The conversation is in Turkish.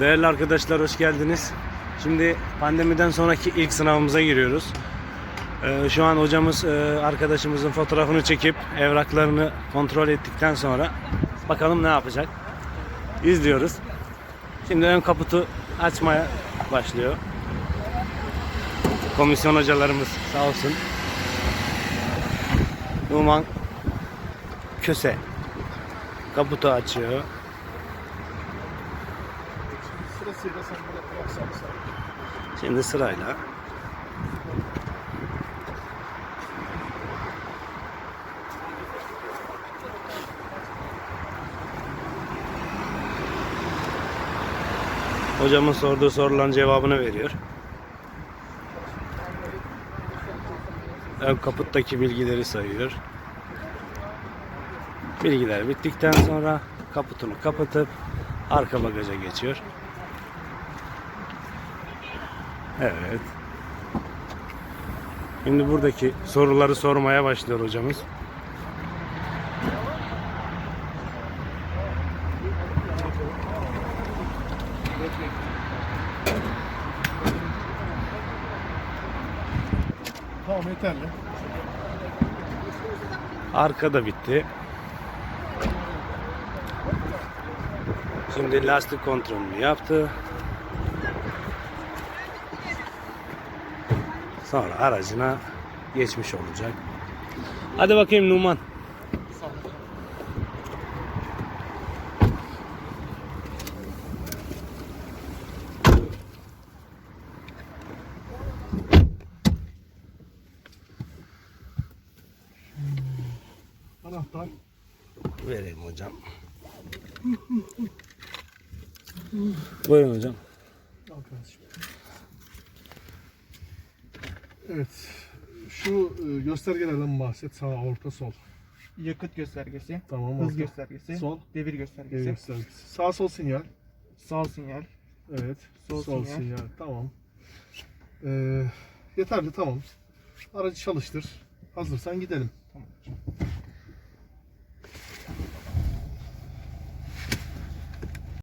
Değerli arkadaşlar hoş geldiniz. Şimdi pandemiden sonraki ilk sınavımıza giriyoruz. Ee, şu an hocamız e, arkadaşımızın fotoğrafını çekip evraklarını kontrol ettikten sonra bakalım ne yapacak. İzliyoruz. Şimdi ön kaputu açmaya başlıyor. Komisyon hocalarımız sağ olsun. Numan Köse kaputu açıyor. Sırasıyla sen böyle bıraksan. Şimdi sırayla Hocamın sorduğu soruların cevabını veriyor. Ön kaputtaki bilgileri sayıyor. Bilgiler bittikten sonra kaputunu kapatıp arka bagaja geçiyor. Evet. Şimdi buradaki soruları sormaya başlıyor hocamız. Tamam yeterli. Arkada bitti. Şimdi lastik kontrolünü yaptı. Sonra aracına geçmiş olacak. Hadi bakayım Numan. Anahtar. Vereyim hocam. Buyurun hocam. Al kardeşim. Evet. Şu e, göstergelerden bahset. Sağ, orta, sol. yakıt göstergesi, Tamam. hız orta. göstergesi, Sol. devir göstergesi, göstergesi. Sağ sol sinyal. sağ sinyal, Evet. Sol sinyal. Tamam. Ee, yeterli tamam. Aracı çalıştır. Hazırsan gidelim. Tamam.